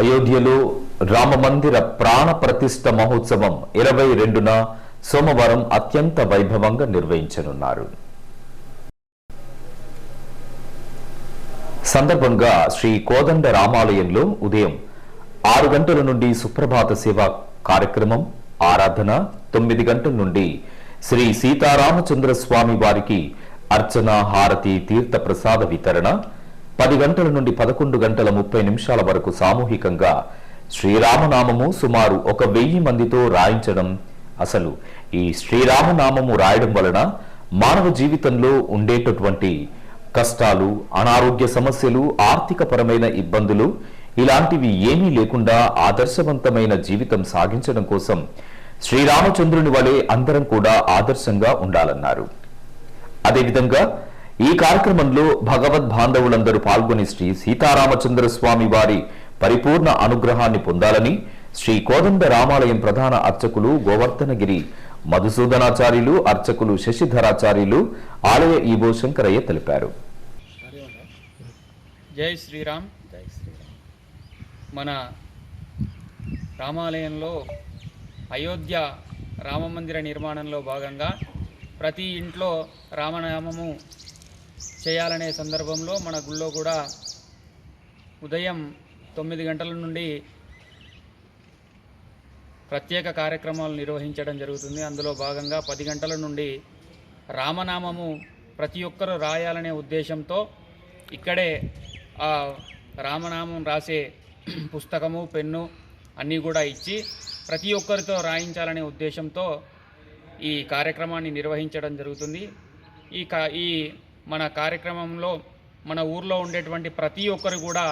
అయోధ్యలో రామమందిర ప్రాణ ప్రతిష్ట మహోత్సవం ఇరవై రెండున సోమవారం అత్యంత వైభవంగా నిర్వహించనున్నారు. సందర్భంగా శ్రీ కోదండ రామాలయంలో ఉదయం ఆరు గంటల నుండి సుప్రభాత సేవ కార్యక్రమం ఆరాధన తొమ్మిది గంటల నుండి శ్రీ సీతారామచంద్ర స్వామి వారికి అర్చన హారతి తీర్థ ప్రసాద వితరణ పది గంటల నుండి పదకొండు గంటల ముప్పై నిమిషాల వరకు సామూహికంగా శ్రీరామనామము సుమారు ఒక వెయ్యి మందితో రాయించడం అసలు. ఈ శ్రీరామనామము రాయడం వలన మానవ జీవితంలో ఉండేటటువంటి కష్టాలు అనారోగ్య సమస్యలు ఆర్థికపరమైన ఇబ్బందులు ఇలాంటివి ఏమీ లేకుండా ఆదర్శవంతమైన జీవితం సాగించడం కోసం శ్రీరామచంద్రుని వలె అందరం కూడా ఆదర్శంగా ఉండాలన్నారు. అదేవిధంగా ఈ కార్యక్రమంలో భగవద్ బాంధవులందరూ పాల్గొని శ్రీ సీతారామచంద్ర స్వామి వారి పరిపూర్ణ అనుగ్రహాన్ని పొందాలని శ్రీ కోదండ రామాలయం ప్రధాన అర్చకులు గోవర్ధనగిరి మధుసూదనాచార్యులు అర్చకులు శశిధరాచార్యులు ఆలయ ఈవో శంకరయ్య తెలిపారు. జై శ్రీరామ్. జై శ్రీరామ్. మన రామాలయంలో అయోధ్య రామమందిర నిర్మాణంలో భాగంగా ప్రతి ఇంట్లో రామనామము చేయాలనే సందర్భంలో మన గుళ్ళో కూడా ఉదయం తొమ్మిది గంటల నుండి ప్రత్యేక కార్యక్రమాలు నిర్వహించడం జరుగుతుంది. అందులో భాగంగా పది గంటల నుండి రామనామము ప్రతి ఒక్కరూ రాయాలనే ఉద్దేశంతో ఇక్కడే ఆ రామనామం రాసే పుస్తకము పెన్ను అన్నీ కూడా ఇచ్చి ప్రతి ఒక్కరితో రాయించాలనే ఉద్దేశంతో ఈ కార్యక్రమాన్ని నిర్వహించడం జరుగుతుంది. ఈ కా ఈ మన కార్యక్రమంలో మన ఊర్లో ఉండేటువంటి ప్రతి ఒక్కరు కూడా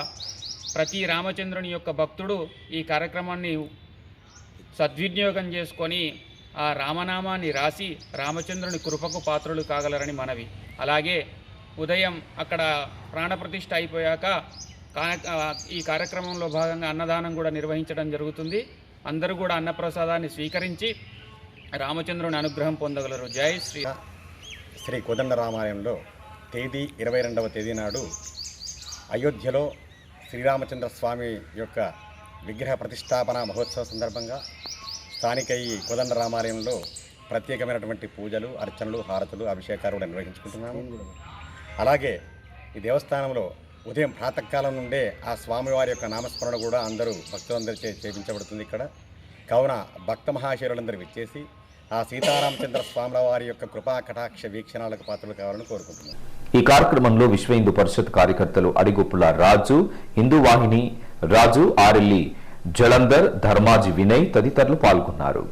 ప్రతి రామచంద్రుని యొక్క భక్తుడు ఈ కార్యక్రమాన్ని సద్వినియోగం చేసుకొని ఆ రామనామాన్ని రాసి రామచంద్రుని కృపకు పాత్రులు కాగలరని మనవి. అలాగే ఉదయం అక్కడ ప్రాణప్రతిష్ఠ అయిపోయాక ఈ కార్యక్రమంలో భాగంగా అన్నదానం కూడా నిర్వహించడం జరుగుతుంది. అందరూ కూడా అన్నప్రసాదాన్ని స్వీకరించి రామచంద్రుని అనుగ్రహం పొందగలరు. జై శ్రీ శ్రీ కోదండ రామాలయంలో తేదీ ఇరవై రెండవ తేదీ నాడు అయోధ్యలో శ్రీరామచంద్ర స్వామి యొక్క విగ్రహ ప్రతిష్టాపన మహోత్సవ సందర్భంగా స్థానిక ఈ కోదండ రామాలయంలో ప్రత్యేకమైనటువంటి పూజలు అర్చనలు హారతులు అభిషేకాలు కూడా నిర్వహించుకుంటున్నాము. అలాగే ఈ దేవస్థానంలో ఉదయం ప్రాతకాలం నుండే ఆ స్వామివారి యొక్క నామస్మరణ కూడా అందరూ భక్తులందరి చేపించబడుతుంది ఇక్కడ. కావున భక్త మహాశయులందరూ విచ్చేసి ఆ సీతారామచంద్ర స్వాముల వారి యొక్క కృపా కటాక్ష వీక్షణాలకు పాత్రలు కావాలని కోరుకుంటున్నాను ఈ కార్యక్రమంలో విశ్వ హిందూ పరిషత్ కార్యకర్తలు అడిగొప్పుల రాజు హిందూ వాహిని రాజు ఆరెల్లి జలంధర్ ధర్మాజీ వినయ్ తదితరులు పాల్గొన్నారు.